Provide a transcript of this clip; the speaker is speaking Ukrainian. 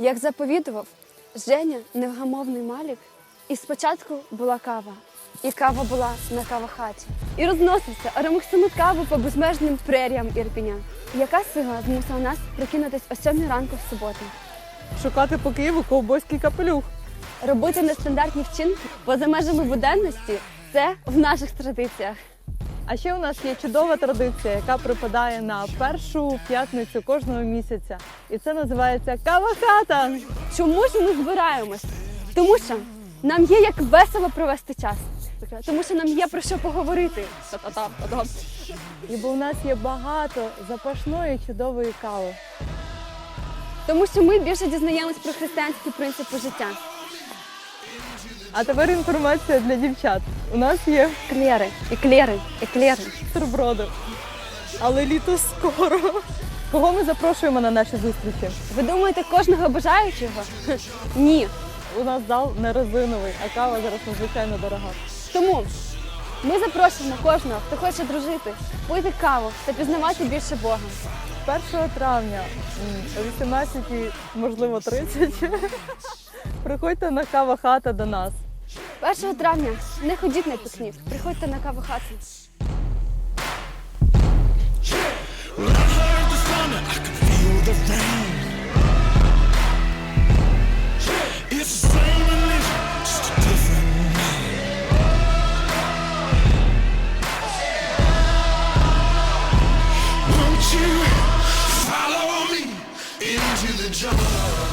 Як заповідував Женя невгамовний малік, і спочатку була кава, і кава була на кавахаті. І розносився аромахсимут кави по безмежним преріям Ірпіня. Яка сила змусила нас прокинутись о сьомій ранку в суботу? Шукати по Києву ковбойський капелюх. Робити нестандартні вчинки поза межами буденності це в наших традиціях. А ще у нас є чудова традиція, яка припадає на першу п'ятницю кожного місяця. І це називається кава-хата. Чому ж ми збираємось? Тому що нам є як весело провести час. Тому що нам є про що поговорити. Та-та-та-та-та. І бо у нас є багато запашної чудової кави. Тому що ми більше дізнаємось про християнські принципи життя. А тепер інформація для дівчат. У нас є Клери, еклери, еклери. бутерброди. Але літо скоро. Кого ми запрошуємо на наші зустрічі? Ви думаєте, кожного бажаючого? Ні. У нас зал не резиновий, а кава зараз надзвичайно дорога. Тому ми запрошуємо кожного, хто хоче дружити, пити каву та пізнавати більше Бога. 1 травня м, о 18, можливо, 30. Приходьте на кава хата до нас. 1 травня не ходіть на пікнік, приходьте на каву хату. Into the jungle